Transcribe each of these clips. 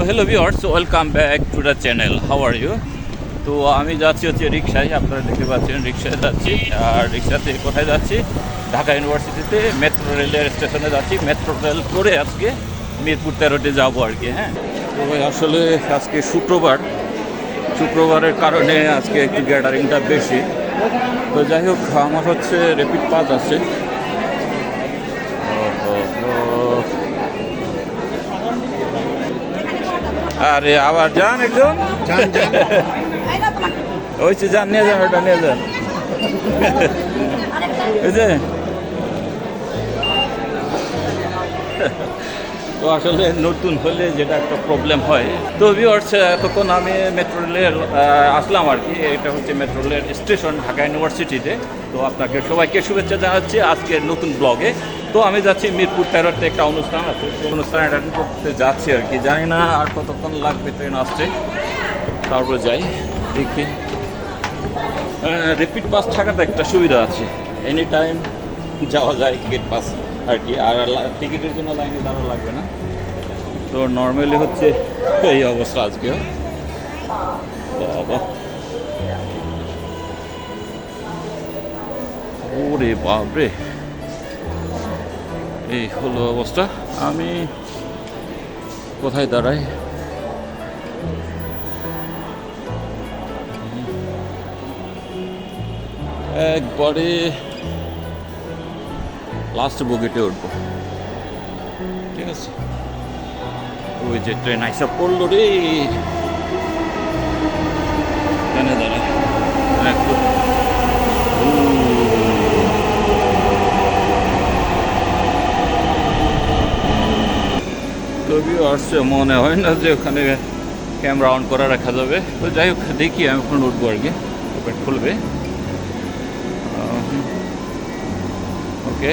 তো hello viewers welcome back to the channel how are you তো আমি যাচ্ছি হচ্ছে রিক্সায় আপনারা দেখতে পাচ্ছেন রিক্সায় যাচ্ছি। আর রিক্সাতে কোথায় যাচ্ছি? ঢাকা ইউনিভার্সিটিতে মেট্রো রেলের স্টেশনে যাচ্ছি। মেট্রো রেল করে আজকে মিরপুর তেরোতে যাব আর কি হ্যাঁ। তো আসলে আজকে শুক্রবার। শুক্রবারের কারণে আজকে একটু গ্যাদারিংটা বেশি। তো যাই হোক, আমার হচ্ছে রেপিড পাস আছে আরে আবার যান একজন। ওই যে যান নিয়ে যান ওটা নিয়ে যান। এই তো আসলে নতুন হলে যেটা একটা প্রবলেম হয়। তো ভিওর্স এতক্ষণ আমি মেট্রো রেলের আসলাম আর কি। এটা হচ্ছে মেট্রো রেলের স্টেশন ঢাকা ইউনিভার্সিটিতে তো আপনাকে সবাইকে শুভেচ্ছা জানাচ্ছি আজকের নতুন ব্লগে তো আমি যাচ্ছি মিরপুর তেরোতে একটা অনুষ্ঠান আছে। সেই অনুষ্ঠান অ্যাটেন্ড করতে যাচ্ছি আর কি। জানি না আর কতক্ষণ লাগবে ট্রেন আসছে তারপর যাই, দেখি। রিপিট পাস থাকাতে একটা সুবিধা আছে। এনি টাইম যাওয়া যায় টিকিট পাস আর কি, আর টিকিটের জন্য লাইনে দাঁড়া লাগবে না। তো নর্মালি হচ্ছে এই অবস্থা আজকেও বাবা। ওরে বাপরে। এই হলো অবস্থা। আমি কোথায় দাঁড়াই? একবারে লাস্ট বগিতে উঠবো। ঠিক আছে? ওই যে ট্রেন আইসা পড়ল রে। এখানে দাঁড়ায় একটু আসছে, মনে হয় না যে ওখানে ক্যামেরা অন করা রাখা যাবে। তো যাই হোক, দেখি আমি এখন উঠবো আর কি। খুলবে। ওকে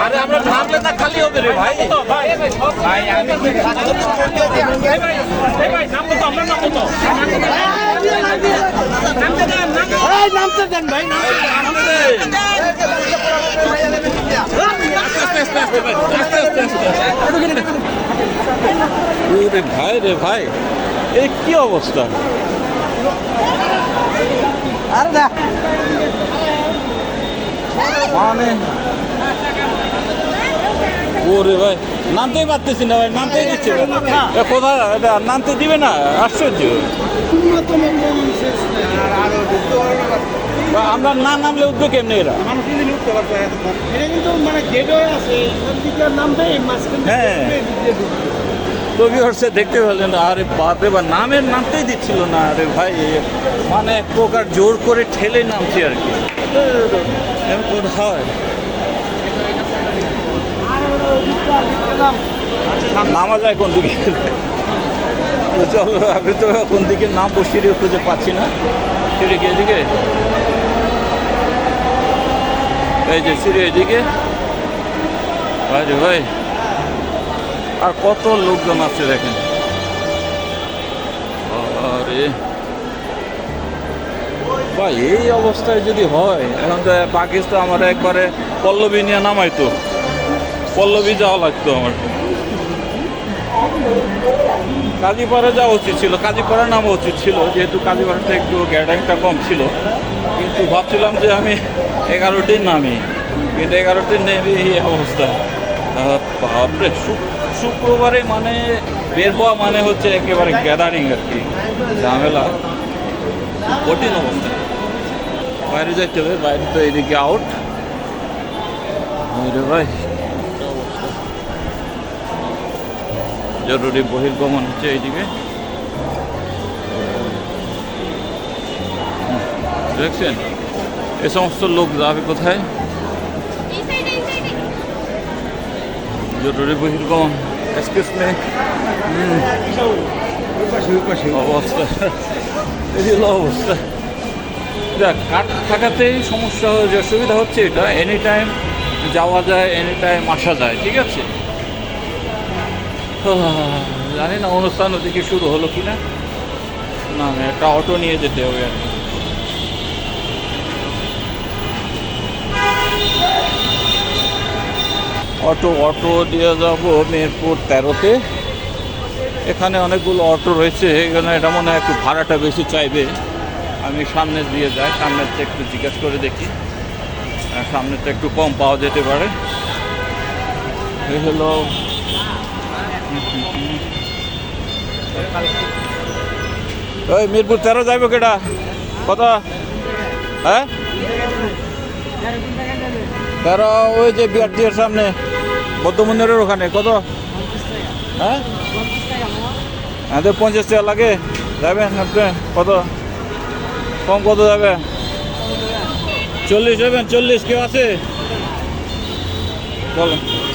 আরে আমরা নামলে না খালি হবে রে ভাই ভাই আমি নামতে দেন ভাই ওরে ভাই রে ভাই এ কি অবস্থা? আরে না মানে? ওরে ভাই নামতেই পারতেছি না ভাই নামতেই দিচ্ছে। না। কোথায়? এটা নামতে দিবে না? আশ্চর্য। আমরা না নামলে উঠবে কেমনি এরা মানুষ কিন্তু উঠতে পারছে এটা কিন্তু মানে গেটওয়ে আছে ওদিকে নামবে মাঝখান হ্যাঁ। কবি হর্ষে দেখতে পেলেন আরে বাপরে বা নামের নামতেই দিচ্ছিল না আরে ভাই মানে এক প্রকার জোর করে ঠেলে নামছি আর কি হয় নামা যায় কোন দিকে তো চলো কোন দিকে নাম বসিয়ে খুঁজে পাচ্ছি না। সিঁড়ি কি এদিকে। এই যে সিঁড়ি এদিকে। ভাই রে ভাই, আর কত লোকজন আছে দেখেন। আরে ভাই, এই অবস্থায় যদি হয়, এখন তো পাকিস্তান আমার একবারে পল্লবী নিয়ে নামাইতো। পল্লবী যাওয়া লাগতো আমার। কাজীপাড়া যাওয়া উচিত ছিল, কাজীপাড়া নামা উচিত ছিল, যেহেতু কাজীপাড়াটা একটু গ্যাডারিংটা কম ছিল। কিন্তু ভাবছিলাম যে আমি এগারোটির নামি, কিন্তু এগারোটির নেমে এই অবস্থা। বাপরে শুক্রবারে মানে বের হওয়া মানে হচ্ছে একেবারে গ্যাদারিং আর কি, ঝামেলা। কঠিন অবস্থা। বাইরে যাইতে হবে, বাইরে তো এদিকে আউট ভাই। জরুরি বহির্গমন হচ্ছে এইদিকে। দেখছেন? এ সমস্ত লোক যাবে কোথায়? জরুরি বহির্গমন। এক্সকিউজ মে অবস্থা। অবস্থা। দেখ থাকাতেই সমস্যা যে অসুবিধা হচ্ছে এটা। এনি টাইম যাওয়া যায় এনি টাইম আসা যায়, ঠিক আছে? জানি না, অনুষ্ঠান ওদিকে শুরু হলো কি না না, একটা অটো নিয়ে যেতে হবে আর কি। অটো অটো দিয়ে যাব মেহেরপুর তেরোতে। এখানে অনেকগুলো অটো রয়েছে, এখানে এটা মনে হয় একটু ভাড়াটা বেশি চাইবে। আমি সামনে দিয়ে যাই সামনের থেকে একটু জিজ্ঞেস করে দেখি। সামনেরটা একটু কম পাওয়া যেতে পারে। এই হলো ওই মিরপুর তেরো যাইব কেটা কত? হ্যাঁ? তেরো, ওই যে বিআরটির সামনে বৌদ্ধ মন্দিরের ওখানে, কত? হ্যাঁ? আমাদের পঞ্চাশ টাকা লাগে। যাবেন আপনি কত? কম কত যাবে? চল্লিশ যাবেন চল্লিশ কেউ আছে? বলেন।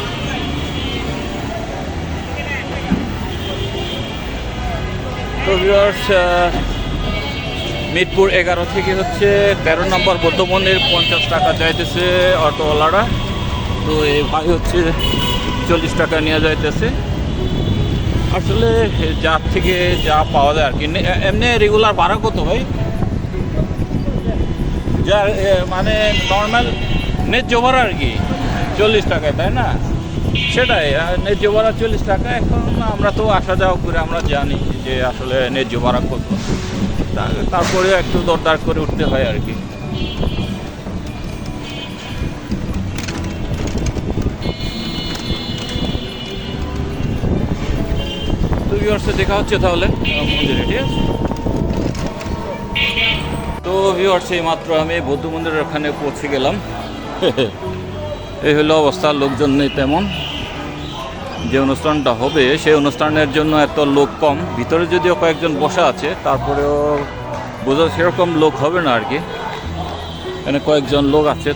তো আহ, মিরপুর এগারো থেকে হচ্ছে তেরো নম্বর বৌদ্ধ মন্দির পঞ্চাশ টাকা যাইতেছে অটোওয়ালারা। তো এই ভাই হচ্ছে চল্লিশ টাকা নিয়ে যাইতেছে। আসলে যার থেকে যা পাওয়া যায় আর কি। এমনি রেগুলার ভাড়া কত ভাই? যা মানে নর্মাল ন্যায্য ভাড়া আর কি। চল্লিশ টাকায় তাই না? সেটাই ন্যায্য ভাড়া চল্লিশ টাকা, এখন আমরা তো আসা যাওয়া করে আমরা জানি যে আসলে ন্যায্য ভাড়া কত। তারপরে একটু দরদার করে উঠতে হয় আর কি। দেখা হচ্ছে তাহলে? মন্দিরে, ঠিক আছে? তো ভিউয়ার্স মাত্র আমি বৌদ্ধ মন্দিরের ওখানে পৌঁছে গেলাম। এই হলো অবস্থা, লোকজন নেই তেমন। যে অনুষ্ঠানটা হবে, সেই অনুষ্ঠানের জন্য এত লোক কম। ভিতরে যদিও কয়েকজন বসা আছে, তারপরেও বোঝা সেরকম লোক হবে না আর কি। এখানে কয়েকজন লোক আছে।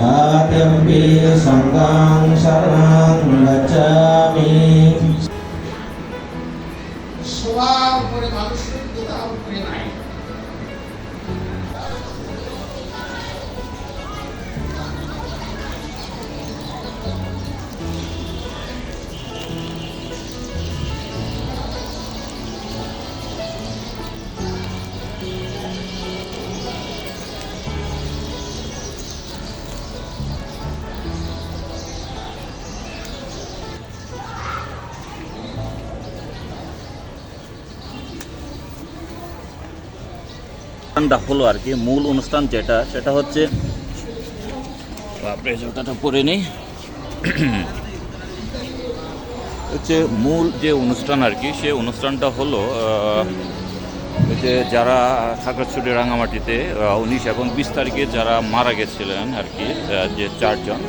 গচ্ছামি आद्यम्पि सङ्घं शरणं गच्छामि সবার উপরে মানুষের অনুষ্ঠানটা হলো আর কি, মূল অনুষ্ঠান যেটা, সেটা হচ্ছে জুতাটা পরে নেই। হচ্ছে মূল যে অনুষ্ঠান আর কি সে অনুষ্ঠানটা হলো যে যারা খাগড়াছড়ি রাঙামাটিতে উনিশ এবং বিশ তারিখে যারা মারা গেছিলেন আর কি যে চারজন,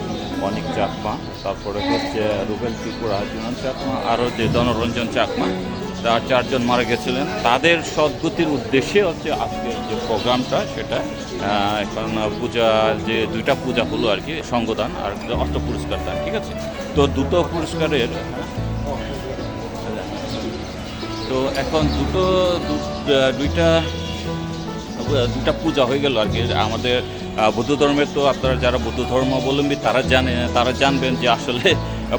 অনেক চাকমা, তারপরে হচ্ছে রুবেল ত্রিপুরা চাকমা, আরও যে ধনরঞ্জন চাকমা তার চারজন মারা গেছিলেন, তাদের সদ্গতির উদ্দেশ্যে হচ্ছে আজকের যে প্রোগ্রামটা, সেটা এখন পূজা, যে দুইটা পূজা হলো আর কি, সঙ্গদান আর অষ্ট পুরস্কার দান, ঠিক আছে? তো দুটো পুরস্কারের, তো এখন দুটো দুইটা দুইটা পূজা হয়ে গেল আর কি। আমাদের বৌদ্ধ ধর্মের তো আপনারা যারা বৌদ্ধ ধর্মাবলম্বী, তারা জানে, তারা জানবেন যে আসলে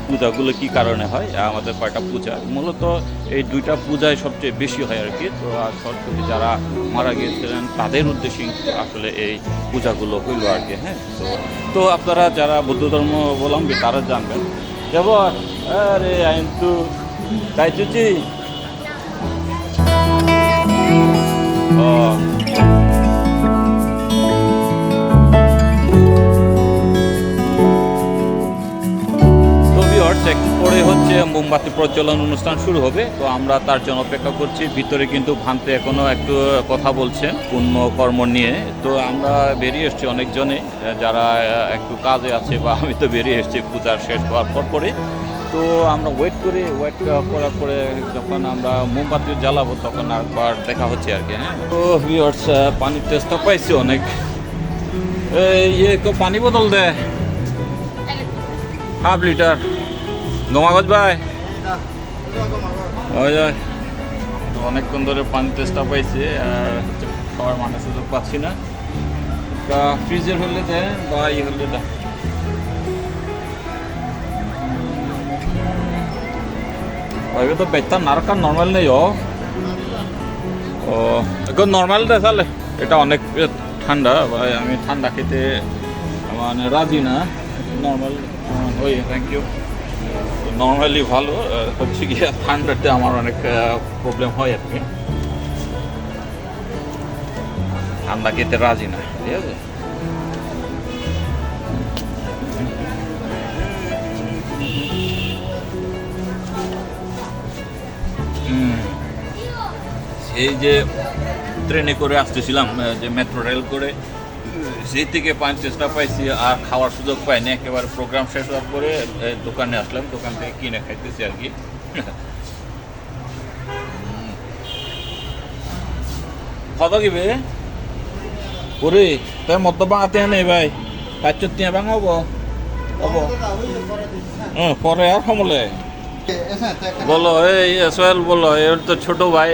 পূজাগুলো কি কারণে হয়? আমাদের কয়টা পূজা? মূলত এই দুইটা পূজায় সবচেয়ে বেশি হয় আর কি। তো আর সরস্বতী যারা মারা গিয়েছিলেন, তাদের উদ্দেশ্যে আসলে এই পূজাগুলো হইল আর কি হ্যাঁ? তো তো আপনারা যারা বৌদ্ধ ধর্মাবলম্বী তারা জানবেন। দেবর, আরে আইন তাই চুচি ও মোমবাতি প্রজ্বলন অনুষ্ঠান শুরু হবে। তো আমরা তার জন্য অপেক্ষা করছি। ভিতরে কিন্তু ভাঙতে এখনও একটু কথা বলছেন পূর্ণ কর্ম নিয়ে। তো আমরা বেরিয়ে এসছি অনেকজনে যারা একটু কাজে আছে বা আমি তো বেরিয়ে এসেছি পূজার শেষ হওয়ার পর পরে তো আমরা ওয়েট করে ওয়েট করার পরে যখন আমরা মোমবাতি জ্বালাবো তখন একবার দেখা হচ্ছে আর কি হ্যাঁ? তো ভিওর্স পানির টেস্টটা পাইছি অনেক। ইয়ে তো পানি বোতল দেয় হাফ লিটার। গমাগজ ভাই। অনেকক্ষণ ধরে পানি টেস্টটা পাইছি, আর খাওয়ার মানে সুযোগ পাচ্ছি না। তা ফ্রিজের হলে দেয় বা ইয়ে হলে দেয় ওইভাবে তো বেচতাম নারকার নর্মাল নেই, ও। ও নর্মাল দেয় তাহলে। এটা অনেক ঠান্ডা, ভাই, আমি ঠান্ডা খেতে মানে রাজি না। নর্মাল ওই থ্যাংক ইউ নর্মালি ভালো হচ্ছে কি ঠান্ডাতে আমার অনেক প্রবলেম হয় আর কি ঠান্ডা খেতে রাজি না, ঠিক আছে। সেই যে ট্রেনে করে আসতেছিলাম যে মেট্রো রেল করে সেই থেকে পাঁচ চেষ্টা পাইছি আর খাওয়ার সুযোগ পাইনি একেবারে প্রোগ্রাম শেষ হওয়ার পরে দোকানে আসলাম দোকান থেকে কিনে খাইতেছি আর কি। কত কিবে? ওরে তাই মত বাঙাতে নেই ভাই। কাচ্চর তিয়া বাঙা হব? হব? হ্যাঁ পরে আর সমলে বলো এই সোহেল বলো এর তো ছোট ভাই।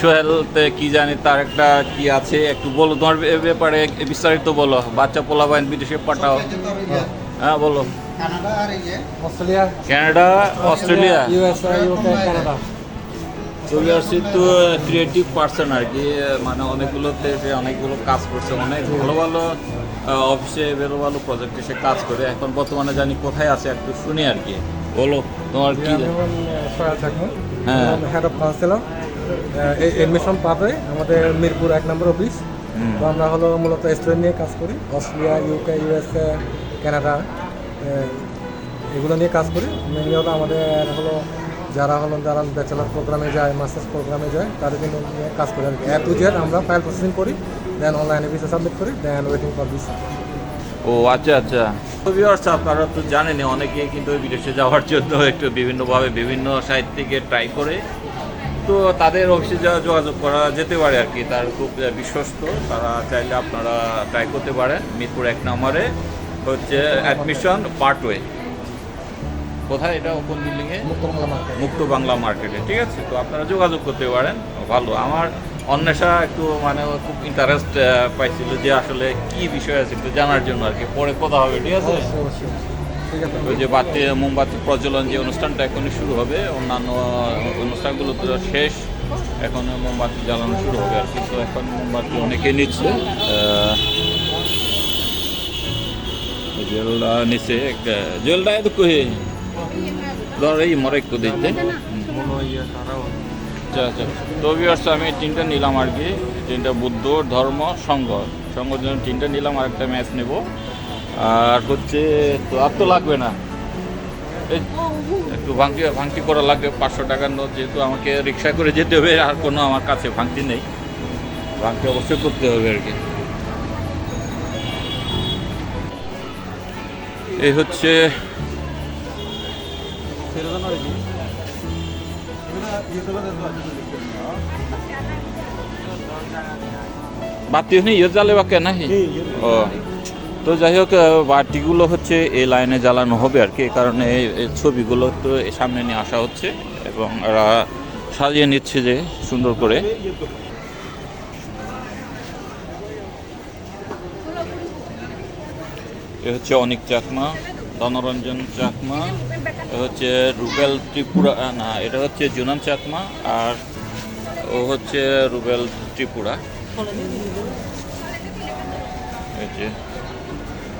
সোহেল তে কি জানি তার একটা কি আছে একটু বলো তোমার ব্যাপারে বিস্তারিত বলো। বাচ্চা পোলা বাইন বিদেশে পাঠাও। হ্যাঁ বলো। Australia. Canada Australia? USA UK Canada তো ক্রিয়েটিভ পার্সন আর কি মানে অনেকগুলোতে সে অনেকগুলো কাজ করছে অনেক ভালো ভালো অফিসে ভালো ভালো প্রজেক্টে সে কাজ করে। এখন বর্তমানে জানি কোথায় আছে একটু শুনি আর কি। বলো তোমার কি? হ্যাঁ। হেড অফ কাউন্সিলর এডমিশন পাবে আমাদের মিরপুর এক নম্বর অফিস তো আমরা হলো মূলত স্টুডেন্ট নিয়ে কাজ করি। অস্ট্রেলিয়া ইউকে ইউএসএ কানাডা এগুলো নিয়ে কাজ করি। মেনলি হলো আমাদের হলো যারা হলো যারা ব্যাচেলার প্রোগ্রামে যায় মাস্টার্স প্রোগ্রামে যায় তাদের জন্য নিয়ে কাজ করি আর এ টু জেড আমরা ফাইল প্রসেসিং করি দেন অনলাইনে ভিসা সাবমিট করি দেন ওয়েটিং ফর ভিসা ও আচ্ছা আচ্ছা। ভিউয়ার্স আপনারা তো জানেনই অনেকে কিন্তু বিদেশে যাওয়ার জন্য একটু বিভিন্নভাবে বিভিন্ন সাইট থেকে ট্রাই করে তো তাদের অফিসে যা যোগাযোগ করা যেতে পারে আর কি তার খুব বিশ্বস্ত। তারা চাইলে আপনারা ট্রাই করতে পারেন। মিরপুর এক নম্বরে হচ্ছে অ্যাডমিশন পার্টওয়ে কোথায় এটা কোন বিল্ডিংয়ে মুক্ত বাংলা মার্কেটে ঠিক আছে? তো আপনারা যোগাযোগ করতে পারেন। ভালো। আমার অন্বেষা একটু মানে খুব ইন্টারেস্ট পাইছিল যে আসলে কি বিষয় আছে একটু জানার জন্য আর কি। পরে কথা হবে ঠিক আছে? ওই যে বাতি মোমবাতি প্রজ্বলন যে অনুষ্ঠানটা এখনই শুরু হবে, অন্যান্য অনুষ্ঠানগুলো তো শেষ, এখন মোমবাতি জ্বালানো শুরু হবে আর কি। তো এখন মোমবাতি অনেকে নিচ্ছে জেলটা নিচে জেলটা এত কহে ধর এই মরে একটু দিতে আচ্ছা আচ্ছা। তো আমি তিনটা নিলাম আর কি। তিনটা বুদ্ধ, ধর্ম সংঘ সংঘর জন্য তিনটা নিলাম আর একটা ম্যাচ নেব। আর হচ্ছে তো আর তো লাগবে না। এই একটু ভাঙতি ভাঙতি করা লাগবে পাঁচশো টাকার নোট যেহেতু আমাকে রিক্সা করে যেতে হবে আর কোনো আমার কাছে ভাঙতি নেই। ভাঙতি অবশ্যই করতে হবে আর কি। এই হচ্ছে বাতি ইয়ে জ্বালে বা কেন ও। তো যাই হোক আহ, বাতিগুলো হচ্ছে এই লাইনে জ্বালানো হবে আর কি এই কারণে ছবিগুলো তো সামনে নিয়ে আসা হচ্ছে এবং এরা সাজিয়ে নিচ্ছে যে সুন্দর করে। এ হচ্ছে অনিক চাকমা ধনরঞ্জন চাকমা এ হচ্ছে রুবেল ত্রিপুরা না এটা হচ্ছে জুনান চাকমা আর ও হচ্ছে রুবেল ত্রিপুরা। এই যে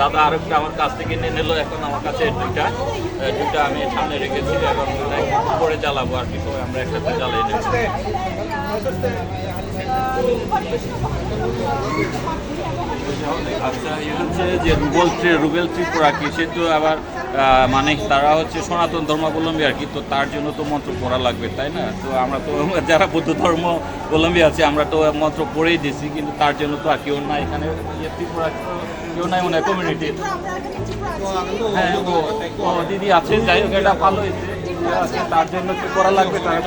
দাদা আরও একটা আমার কাছ থেকে নিয়ে নিল, এখন আমার কাছে দুইটা। দুইটা আমি সামনে রেখেছি এখন পরে জ্বালাবো আর কি, সবাই আমরা একসাথে জ্বালাই নেব। আচ্ছা এই হচ্ছে যে rubber tree rubber tree Tripura কি? সে তো আবার মানে তারা হচ্ছে সনাতন ধর্মাবলম্বী আর কি, তো তার জন্য তো মন্ত্র পড়া লাগবে, তাই না? তো আমরা তো যারা বৌদ্ধ ধর্মাবলম্বী আছে, আমরা তো মন্ত্র পড়েই দিছি কিন্তু তার জন্য তো আর কেউ নাই এখানে। ইয়ে কেউ নাই মনে হয় কমিউনিটি হ্যাঁ দিদি আছে, যাই হোক, এটা ভালো হয়েছে। তার জন্য কি করা লাগবে, তারা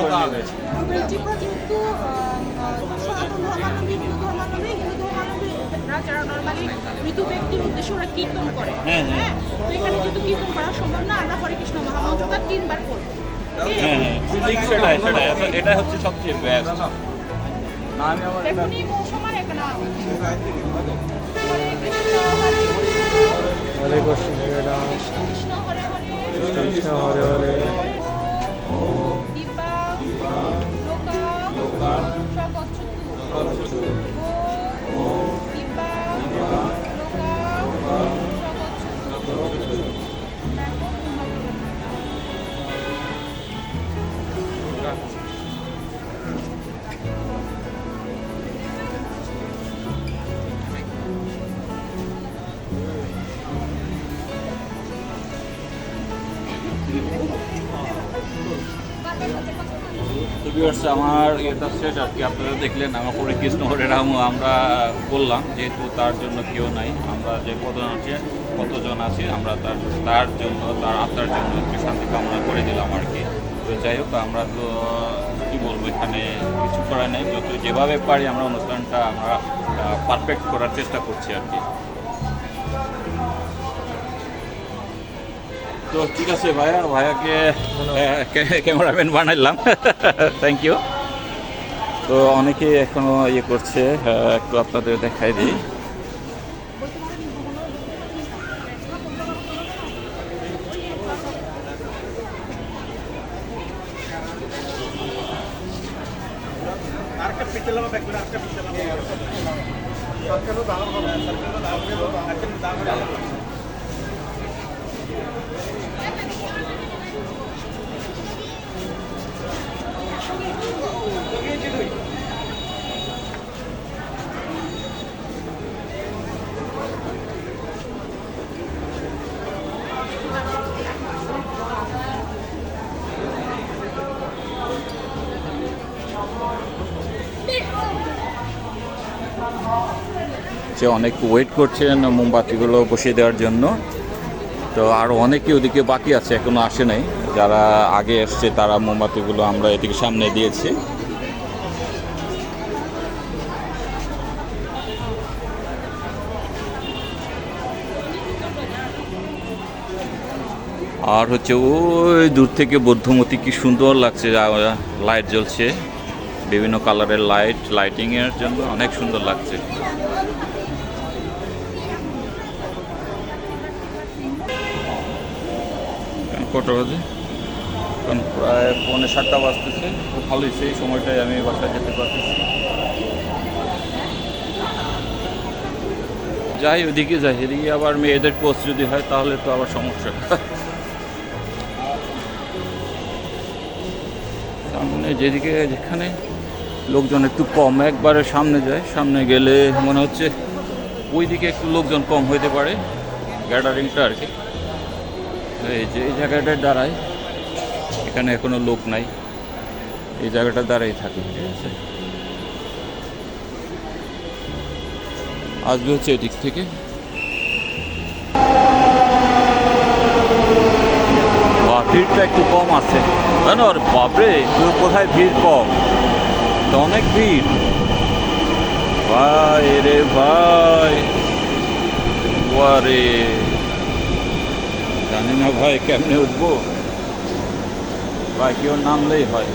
মৃত ব্যক্তির উদ্দেশ্যে ওরা কীর্তন করে হ্যাঁ, হ্যাঁ। হ্যাঁ। তো এখানে যেহেতু কীর্তন করা সম্ভব না আমরা হরে কৃষ্ণ মহামন্ত্রটা তিনবার করব। হ্যাঁ হ্যাঁ এটা হচ্ছে সবচেয়ে বেস্ট না আমি আমার সমান একটা নাম হরে কৃষ্ণ হরে কৃষ্ণ হরে আমার এটা সেট আর কি? আপনারা দেখলেন, আমার পরে কৃষ্ণ হরে রাম আমরা বললাম, যেহেতু তার জন্য কেউ নাই, আমরা যে কতজন আছে কতজন আছি, আমরা তার তার জন্য, তার আত্মার জন্য শান্তি কামনা করে দিলাম আর কি। তো যাই হোক, আমরা তো, কী বলব, এখানে কিছু করার নেই। যত যেভাবে পারি আমরা অনুষ্ঠানটা আমরা পারফেক্ট করার চেষ্টা করছি আর কি। তো ঠিক আছে ভাইয়া, ভাইয়াকে ক্যামেরাম্যান বানাইলাম। থ্যাংক ইউ তো অনেকে এখনও ইয়ে করছে একটু আপনাদের দেখাই দিই। যে অনেক ওয়েট করছেন মোমবাতিগুলো বসিয়ে দেওয়ার জন্য। তো আরও অনেকে ওদিকে বাকি আছে, এখনও আসে নাই। যারা আগে এসছে, তারা মোমবাতিগুলো আমরা এদিকে সামনে দিয়েছি। আর হচ্ছে ওই দূর থেকে বৌদ্ধমতি কি সুন্দর লাগছে লাইট জ্বলছে। বিভিন্ন কালারের লাইট লাইটিং এর জন্য অনেক সুন্দর লাগছে। কটা বাজে? এখন প্রায় পৌনে সাতটা বাজতেছে। ভালোই সেই সময়টায় আমি বাসায় যেতে পারতেছি। যাই ওদিকে যাই এদিকে আবার মেয়েদের কোর্স যদি হয় তাহলে তো আবার সমস্যা। সামনে যেদিকে যেখানে লোকজন একটু কম একবারে সামনে যায়। সামনে গেলে মনে হচ্ছে ওই দিকে একটু লোকজন কম হইতে পারে। গ্যাদারিংটা আর কি। এই যে, এই জায়গাটায় দাঁড়ায় এখানে এখনও লোক নাই। এই জায়গাটা দাঁড়াই থাকে, ঠিক আছে? আসবে হচ্ছে এদিক থেকে। ভিড়টা একটু কম আছে। জানো আর বাপরে তুই কোথায় ভিড় কম? তো অনেক ভিড়। ভাই রে ভাই। ওয়ারে। জানি না ভাই কেমনে উঠবো? ভাই কেউ নামলেই হয়।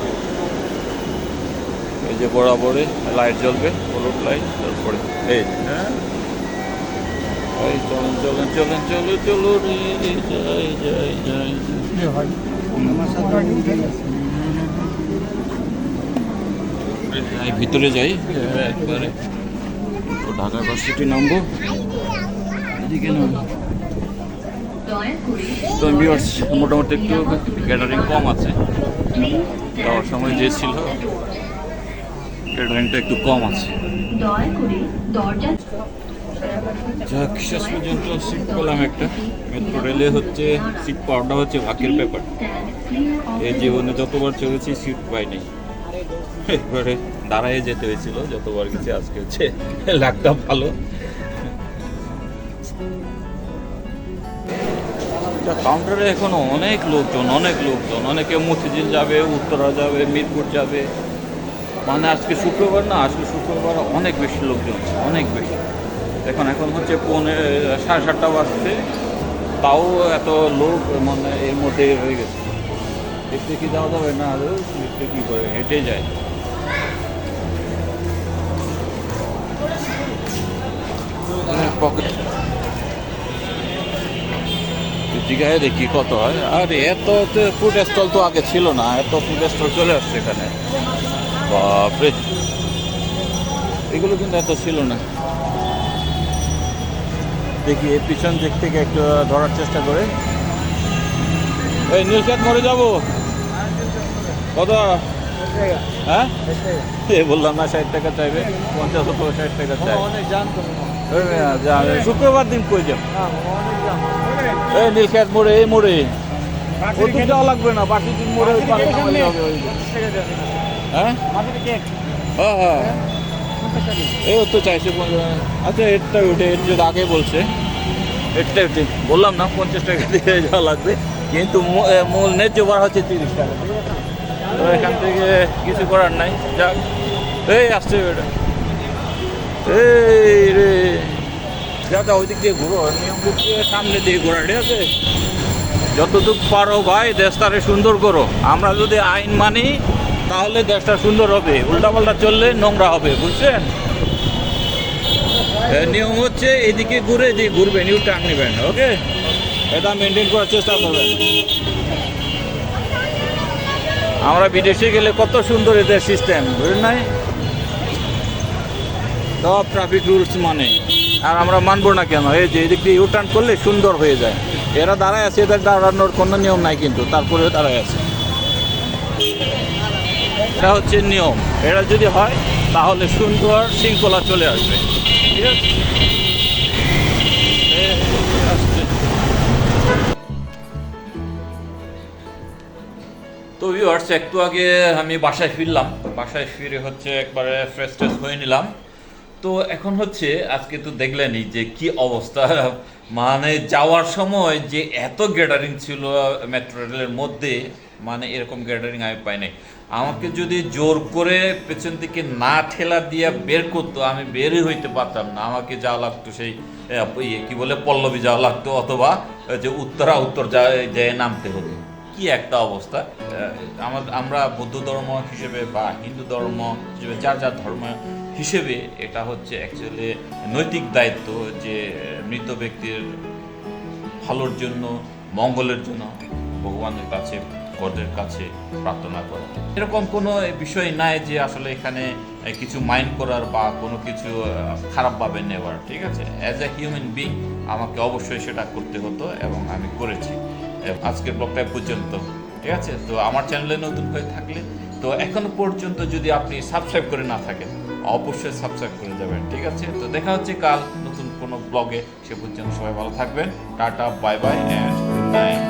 এই যে বরাবরে লাইট জ্বলবে হলুদ লাইট তারপরে এই হ্যাঁ? এই চলেন চলেন চলেন চলো চলো যাই যাই যাই যাই। যাই, ভিতরে যাই একবারে। তো ঢাকা ইউনিভার্সিটি নামবো। এদিকে নাম। দয়া করে তো ভিউয়ার্স মোটামুটি একটু গ্যাদারিং কম আছে। যাওয়ার সময় যে ছিল গ্যাদারিংটা একটু কম আছে। যাক, শেষ পর্যন্ত সিট পেলাম একটা। মেট্রো রেলে হচ্ছে সিট পাওয়াটা হচ্ছে ভাগ্যের ব্যাপার। এই জীবনে যতবার চলেছি সিট পাইনি। এবারে দাঁড়ায় যেতে হয়েছিল, যতবার গেছি, আজকে হচ্ছে লাখটা ভালো। কাউন্টারে এখনও অনেক লোকজন অনেক লোকজন। অনেকে মতিঝিল যাবে, উত্তরা যাবে, মিরপুর যাবে। মানে আজকে শুক্রবার না, আজকে শুক্রবার অনেক বেশি লোকজন অনেক বেশি। এখন এখন হচ্ছে পৌনে সাড়ে সাতটা বাজছে। তাও এত লোক মানে এর মধ্যে হয়ে গেছে। দেখতে কি যাওয়া যাবে না আরও দেখতে কি করে, হেঁটে যায়। পকেট দীঘায় দেখি কত হয়। আর এত ফুড স্টল তো আগে ছিল না এত ফুড স্টল চলে আসছে এখানে। বাপরে। এগুলো কিন্তু এত ছিল না। দেখি এর পিছন দিক থেকে একটু ধরার চেষ্টা করে। এই নীলক্ষেত মরে যাব। কত? হ্যাঁ? বললাম না ষাট টাকা চাইবে। পঞ্চাশ ষাট টাকা চাই। ওই মেয়া, যা- শুক্রবার দিন কই যাব? এই নীলক্ষেত মোড়ে এই মোড়ে। ওটুক যাওয়া লাগবে না বাকি দিন মোড়ে ওই পাশে নামালে হবে ওই যে। হ্যাঁ? হ্যাঁ হ্যাঁ। এই তো চাইছে আচ্ছা এরটা উঠে এর যদি আগে বলছে এরটা উঠে। বললাম না পঞ্চাশ টাকা দিয়ে যাওয়া লাগবে। কিন্তু মূল ন্যায্য বার হচ্ছে তিরিশ টাকা। তো এখান থেকে কিছু করার নাই যাক। এই আসছে এটা এই রে। যা ওই দিক দিয়ে ঘুরো নিয়ম দিয়ে সামনে দিয়ে ঘোরা, ঠিক আছে? যতটুকু পারো ভাই, দেশটারে সুন্দর করো। আমরা যদি আইন মানি, তাহলে দেশটা সুন্দর হবে। উল্টাপাল্টা চললে নোংরা হবে, বুঝছেন? নিয়ম হচ্ছে এদিকে ঘুরে এদিকে ঘুরবেন ইউ টার্ন নেবেন, ওকে? এটা মেনটেন করার চেষ্টা করবেন। আমরা বিদেশে গেলে কত সুন্দর এদের সিস্টেম বুঝলেন নাই? সব ট্রাফিক রুলস মানে। আর আমরা মানবো না কেন? এই যে এদিক দিয়ে ইউ টার্ন করলে সুন্দর হয়ে যায়। এরা দাঁড়ায় আছে, এদের দাঁড়ানোর কোনো নিয়ম নাই কিন্তু, তারপরেও দাঁড়ায় আছে। এটা হচ্ছে নিয়ম। এটা যদি হয়, তাহলে সুন্দর শৃঙ্খলা চলে আসবে। ঠিক আছে। তো ভিউয়ার্স একটু আগে আমি বাসায় ফিরলাম। বাসায় ফিরে হচ্ছে একবারে ফ্রেশ ট্রেশ হয়ে নিলাম। তো এখন হচ্ছে, আজকে তো দেখলেনই যে কি অবস্থা। মানে যাওয়ার সময় যে এত গ্যাদারিং ছিল মেট্রো রেলের মধ্যে মানে এরকম গ্যাদারিং আমি পাই নাই। আমাকে যদি জোর করে পেছন থেকে না ঠেলা দিয়ে বের করতো, আমি বেরই হইতে পারতাম না। আমাকে যাওয়া লাগতো সেই ইয়ে কি বলে, পল্লবী যাওয়া লাগতো, অথবা যে উত্তরা উত্তর যায় নামতে হতো কি একটা অবস্থা? আমরা বৌদ্ধ ধর্ম হিসেবে বা হিন্দু ধর্ম হিসেবে যার যার ধর্ম হিসেবে এটা হচ্ছে অ্যাকচুয়ালি নৈতিক দায়িত্ব যে মৃত ব্যক্তির ভালোর জন্য, মঙ্গলের জন্য ভগবানের কাছে, গডের কাছে প্রার্থনা করা। এরকম কোনো বিষয় নাই যে আসলে এখানে কিছু মাইন্ড করার বা কোনো কিছু খারাপভাবে নেওয়ার, ঠিক আছে? অ্যাজ এ হিউম্যান বিং আমাকে অবশ্যই সেটা করতে হতো এবং আমি করেছি। আজকের ব্লগটা পর্যন্ত। ঠিক আছে? তো আমার চ্যানেলে নতুন হয়ে থাকলে, তো এখনও পর্যন্ত যদি আপনি সাবস্ক্রাইব করে না থাকেন, অবশ্যই সাবস্ক্রাইব করে যাবেন। ঠিক আছে? তো দেখা হচ্ছে কাল নতুন কোনো ব্লগে। সে পর্যন্ত সবাই ভালো থাকবেন। Tata, bye bye and good night